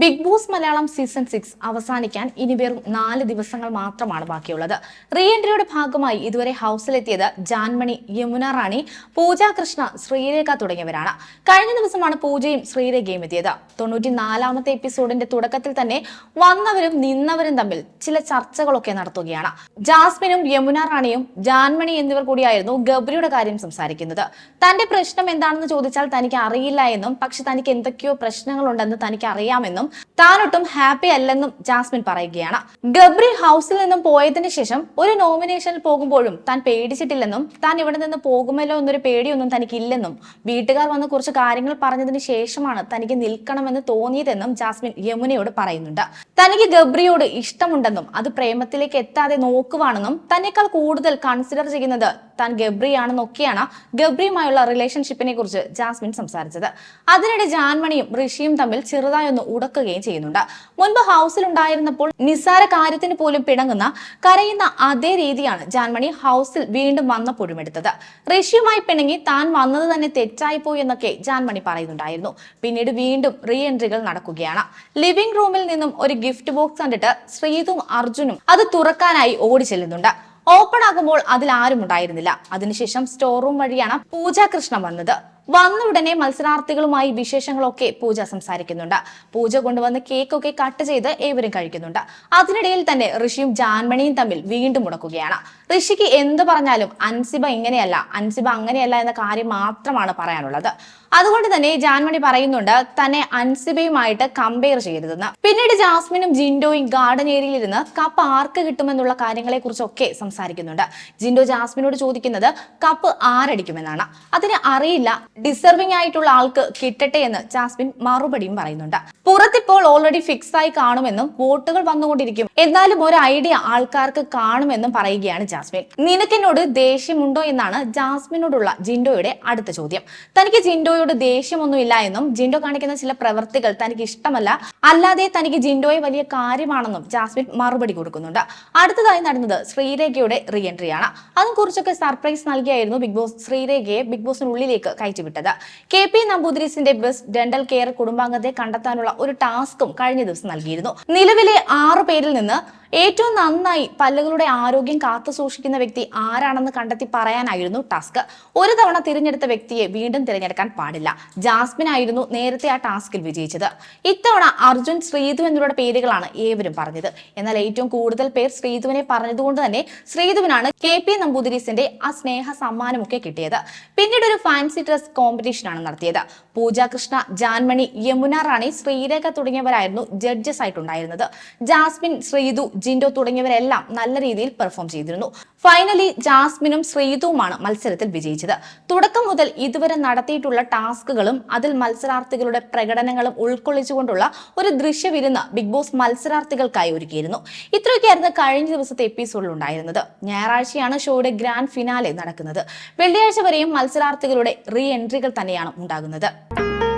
Bigg Boss Malayalam season six അവസാനിക്കാൻ ഇനി വെറും നാല് ദിവസങ്ങൾ മാത്രമാണ് ബാക്കിയുള്ളത്. റീ എൻട്രിയുടെ ഭാഗമായി ഇതുവരെ ഹൗസിലെത്തിയത് ജാൻമണി യമുന റാണി പൂജ കൃഷ്ണ ശ്രീരേഖ തുടങ്ങിയവരാണ്. കഴിഞ്ഞ ദിവസമാണ് പൂജയും ശ്രീരേഖയും എത്തിയത്. തൊണ്ണൂറ്റിനാലാമത്തെ എപ്പിസോഡിന്റെ തുടക്കത്തിൽ തന്നെ വന്നവരും നിന്നവരും തമ്മിൽ ചില ചർച്ചകളൊക്കെ നടത്തുകയാണ്. ജാസ്മിനും യമുന റാണിയും ജാൻമണി എന്നിവർ കൂടിയായിരുന്നു ഗബ്രിയുടെ കാര്യം സംസാരിക്കുന്നത്. തന്റെ പ്രശ്നം എന്താണെന്ന് ചോദിച്ചാൽ തനിക്ക് അറിയില്ല എന്നും പക്ഷെ തനിക്ക് എന്തൊക്കെയോ പ്രശ്നങ്ങളുണ്ടെന്ന് തനിക്ക് അറിയാമെന്നും താനൊട്ടും ഹാപ്പി അല്ലെന്നും ജാസ്മിൻ പറയുകയാണ്. ഗബ്രി ഹൗസിൽ നിന്നും പോയതിനു ശേഷം ഒരു നോമിനേഷനിൽ പോകുമ്പോഴും താൻ പേടിച്ചിട്ടില്ലെന്നും താൻ ഇവിടെ നിന്ന് പോകുമല്ലോ എന്നൊരു പേടിയൊന്നും തനിക്കില്ലെന്നും വീട്ടുകാർ വന്ന് കുറച്ച് കാര്യങ്ങൾ പറഞ്ഞതിന് ശേഷമാണ് തനിക്ക് നിൽക്കണമെന്ന് തോന്നിയതെന്നും ജാസ്മിൻ യമുനയോട് പറയുന്നുണ്ട്. തനിക്ക് ഗബ്രിയോട് ഇഷ്ടമുണ്ടെന്നും അത് പ്രേമത്തിലേക്ക് എത്താതെ നോക്കുവാണെന്നും തന്നെക്കാൾ കൂടുതൽ കൺസിഡർ ചെയ്യുന്നത് താൻ ഗബ്രിയാണെന്നൊക്കെയാണ് ഗബ്രിയുമായുള്ള റിലേഷൻഷിപ്പിനെ കുറിച്ച് ജാസ്മിൻ സംസാരിച്ചത്. അതിനിടെ ജാൻമണിയും ഋഷിയും തമ്മിൽ ചെറുതായി ഒന്ന് ഉടക്കുകയും ചെയ്യുന്നുണ്ട്. മുൻപ് ഹൗസിൽ ഉണ്ടായിരുന്നപ്പോൾ നിസ്സാര കാര്യത്തിന് പോലും പിണങ്ങുന്ന കരയുന്ന അതേ രീതിയാണ് ജാൻമണി ഹൗസിൽ വീണ്ടും വന്നപ്പോഴും എടുത്തത്. ഋഷിയുമായി പിണങ്ങി താൻ വന്നത് തന്നെ തെറ്റായിപ്പോയി എന്നൊക്കെ ജാൻമണി പറയുന്നുണ്ടായിരുന്നു. പിന്നീട് വീണ്ടും റീ എൻട്രികൾ നടക്കുകയാണ്. ലിവിംഗ് റൂമിൽ നിന്നും ഒരു ഗിഫ്റ്റ് ബോക്സ് കണ്ടിട്ട് ശ്രീതും അർജുനും അത് തുറക്കാനായി ഓടി ചെല്ലുന്നുണ്ട് ഓപ്പൺ ആകുമ്പോൾ അതിൽ ആരും ഉണ്ടായിരുന്നില്ല. അതിനുശേഷം സ്റ്റോർ റൂം വഴിയാണ് പൂജ കൃഷ്ണ വന്നത്. വന്ന ഉടനെ മത്സരാർത്ഥികളുമായി വിശേഷങ്ങളൊക്കെ പൂജ സംസാരിക്കുന്നുണ്ട്. പൂജ കൊണ്ടുവന്ന് കേക്കൊക്കെ കട്ട് ചെയ്ത് ഏവരും കഴിക്കുന്നുണ്ട്. അതിനിടയിൽ തന്നെ ഋഷിയും ജാൻമണിയും തമ്മിൽ വീണ്ടും മുടക്കുകയാണ്. ഋഷിക്ക് എന്ത് പറഞ്ഞാലും അൻസിബ ഇങ്ങനെയല്ല അൻസിബ അങ്ങനെയല്ല എന്ന കാര്യം മാത്രമാണ് പറയാനുള്ളത്. അതുകൊണ്ട് തന്നെ ജാൻമണി പറയുന്നുണ്ട് തന്നെ അൻസിബയുമായിട്ട് കമ്പയർ ചെയ്യരുതെന്ന്. പിന്നീട് ജാസ്മിനും ജിൻഡോയും ഗാർഡൻ ഏരിയയിൽ ഇരുന്ന് കപ്പ് ആർക്ക് കിട്ടുമെന്നുള്ള കാര്യങ്ങളെ കുറിച്ചൊക്കെ സംസാരിക്കുന്നുണ്ട്. ജിൻഡോ ജാസ്മിനോട് ചോദിക്കുന്നത് കപ്പ് ആരടിക്കുമെന്നാണ്. അതിന് അറിയില്ല ഡിസർവിംഗ് ആയിട്ടുള്ള ആൾക്ക് കിട്ടട്ടെ എന്ന് ജാസ്മിൻ മറുപടിയും പറയുന്നുണ്ട്. പുറത്തിപ്പോൾ ഓൾറെഡി ഫിക്സ് ആയി കാണുമെന്നും വോട്ടുകൾ വന്നുകൊണ്ടിരിക്കും. എന്നാലും ഒരു ഐഡിയ ആൾക്കാർക്ക് കാണുമെന്നും പറയുകയാണ് ജാസ്മിൻ. നിനക്കെന്നോട് ദേഷ്യമുണ്ടോ എന്നാണ് ജാസ്മിനോടുള്ള ജിൻഡോയുടെ അടുത്ത ചോദ്യം. തനിക്ക് ജിൻഡോയോട് ദേഷ്യമൊന്നുമില്ല എന്നും ജിൻഡോ കാണിക്കുന്ന ചില പ്രവൃത്തികൾ തനിക്ക് ഇഷ്ടമല്ല. അല്ലാതെ തനിക്ക് ജിൻഡോയെ വലിയ കാര്യമാണെന്നും ജാസ്മിൻ മറുപടി കൊടുക്കുന്നുണ്ട്. അടുത്തതായി നടന്നത് ശ്രീരേഖയുടെ റീ എൻട്രിയാണ് അതും കുറിച്ചൊക്കെ സർപ്രൈസ് നൽകിയായിരുന്നു ബിഗ് ബോസ് ശ്രീരേഖയെ ബിഗ് ബോസിനുള്ളിലേക്ക് കയറ്റിവിട്ടത് കെ പി നമ്പൂതിരിസിന്റെ ബസ് ഡെന്റൽ കെയർ കുടുംബാംഗത്തെ കണ്ടെത്താനുള്ള ഒരു ടാസ്കും കഴിഞ്ഞ ദിവസം നൽകിയിരുന്നു. നിലവിലെ ആറു പേരിൽ നിന്ന് ഏറ്റവും നന്നായി പല്ലുകളുടെ ആരോഗ്യം കാത്തു സൂക്ഷിക്കുന്ന വ്യക്തി ആരാണെന്ന് കണ്ടെത്തി പറയാനായിരുന്നു ടാസ്ക്. ഒരു തവണ തിരഞ്ഞെടുത്ത വ്യക്തിയെ വീണ്ടും തിരഞ്ഞെടുക്കാൻ പാടില്ല. ജാസ്മിൻ ആയിരുന്നു നേരത്തെ ആ ടാസ്കിൽ വിജയിച്ചത്. ഇത്തവണ അർജുൻ ശ്രീധു എന്നിവരുടെ പേരുകളാണ് ഏവരും പറഞ്ഞത്. എന്നാൽ ഏറ്റവും കൂടുതൽ പേർ ശ്രീധുവിനെ പറഞ്ഞതുകൊണ്ട് തന്നെ ശ്രീധുവിനാണ് കെ പി നമ്പൂതിരീസിന്റെ ആ സ്നേഹ സമ്മാനമൊക്കെ കിട്ടിയത്. പിന്നീട് ഒരു ഫാൻസി ഡ്രസ് കോമ്പറ്റീഷനാണ് നടത്തിയത്. പൂജ കൃഷ്ണ ജാൻമണി യമുന റാണി ശ്രീരേഖ തുടങ്ങിയവരായിരുന്നു ജഡ്ജസ് ആയിട്ടുണ്ടായിരുന്നത്. ജാസ്മിൻ ശ്രീതു ജിൻഡോ തുടങ്ങിയവരെല്ലാം നല്ല രീതിയിൽ പെർഫോം ചെയ്തിരുന്നു. ഫൈനലി ജാസ്മിനും ശ്രീതുവുമാണ് മത്സരത്തിൽ വിജയിച്ചത്. തുടക്കം മുതൽ ഇതുവരെ നടത്തിയിട്ടുള്ള ടാസ്കുകളും അതിൽ മത്സരാർത്ഥികളുടെ പ്രകടനങ്ങളും ഉൾക്കൊള്ളിച്ചുകൊണ്ടുള്ള ഒരു ദൃശ്യവിരുന്ന് ബിഗ് ബോസ് മത്സരാർത്ഥികൾക്കായി ഒരുക്കിയിരുന്നു. ഇത്രയൊക്കെയായിരുന്നു കഴിഞ്ഞ ദിവസത്തെ എപ്പിസോഡിൽ ഉണ്ടായിരുന്നത്. ഞായറാഴ്ചയാണ് ഷോയുടെ ഗ്രാൻഡ് ഫിനാലെ നടക്കുന്നത്. വെള്ളിയാഴ്ച വരെയും മത്സരാർത്ഥികളുടെ റീ എൻട്രികൾ തന്നെയാണ് ഉണ്ടാകുന്നത്.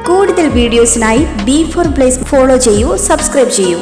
കൂടുതൽ വീഡിയോസിനായി ബി ഫോർ പ്ലേസ് ഫോളോ ചെയ്യൂ സബ്സ്ക്രൈബ് ചെയ്യൂ.